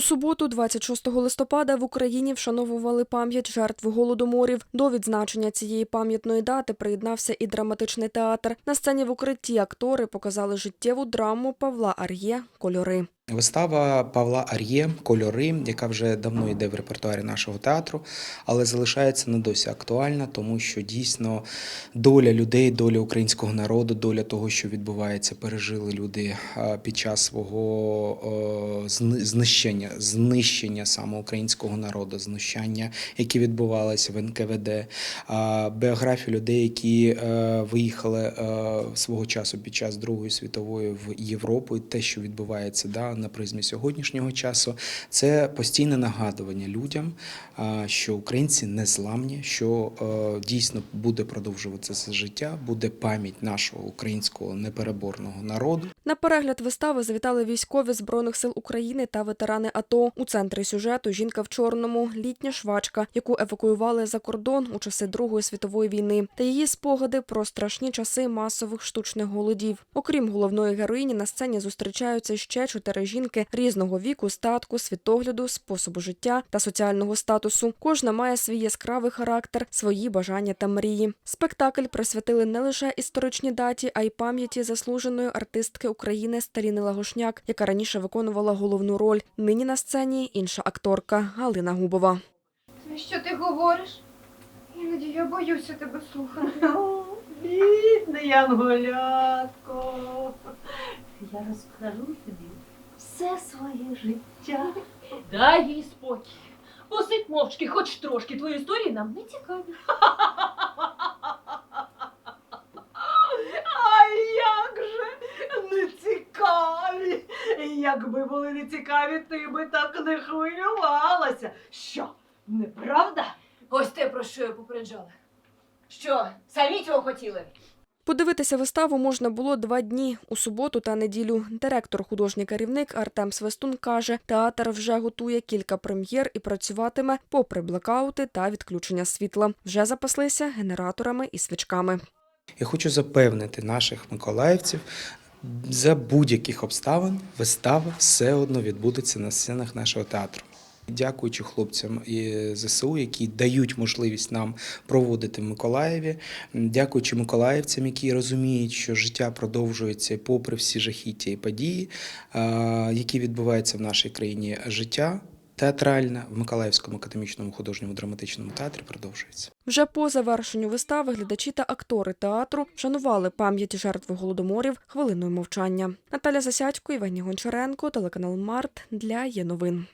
У суботу, 26 листопада, в Україні вшановували пам'ять жертв голодоморів. До відзначення цієї пам'ятної дати приєднався і драматичний театр. На сцені в укритті актори показали життєву драму Павла Ар'є Кольори. Вистава Павла Ар'є Кольори, яка вже давно йде в репертуарі нашого театру, але залишається не досі актуальна, тому що дійсно доля людей, доля українського народу, доля того, що відбувається, пережили люди під час свого знищення, знищення саме українського народу, знущання, які відбувалися в НКВД, а, біографії людей, які е, виїхали е, свого часу під час Другої світової в Європу, і те, що відбувається да, на призмі сьогоднішнього часу, це постійне нагадування людям, що українці не зламні, що е, дійсно буде продовжуватися життя, буде пам'ять нашого українського непереборного народу. На перегляд вистави завітали військові Збройних сил України та ветерани АТО. У центрі сюжету жінка в чорному, літня швачка, яку евакуювали за кордон у часи Другої світової війни, та її спогади про страшні часи масових штучних голодів. Окрім головної героїні, на сцені зустрічаються ще чотири жінки різного віку, статку, світогляду, способу життя та соціального статусу. Кожна має свій яскравий характер, свої бажання та мрії. Спектакль присвятили не лише історичній даті, а й пам'яті заслуженої артистки України Старіни Лагошняк, яка раніше виконувала головну роль. Нині на сцені інша акторка Галина Губова. Що ти говориш? Іноді я боюся тебе слухати. О, янголятко. Я розкажу тобі все своє життя. Дай їй спокій. Посидь мовчки, хоч трошки. Твої історії нам не цікаві. А як же не цікаві? Якби були не цікаві, ти би так не хвилювалася. Що, неправда? Ось те, про що я попереджала. Що, самі цього хотіли? Подивитися виставу можна було два дні у суботу та неділю. Директор, художній керівник Артем Свистун каже, театр вже готує кілька прем'єр і працюватиме попри блекаути та відключення світла. Вже запаслися генераторами і свічками. Я хочу запевнити наших миколаївців. За будь-яких обставин вистава все одно відбудеться на сценах нашого театру. Дякуючи хлопцям і ЗСУ, які дають можливість нам проводити в Миколаєві. Дякуючи миколаївцям, які розуміють, що життя продовжується попри всі жахіття і події, які відбуваються в нашій країні. Життя театральне в Миколаївському академічному художньому драматичному театрі продовжується. Вже по завершенню вистави глядачі та актори театру вшанували пам'ять жертви голодоморів хвилиною мовчання. Наталя Засядько, Євгеній Гончаренко, телеканал Март для є новин.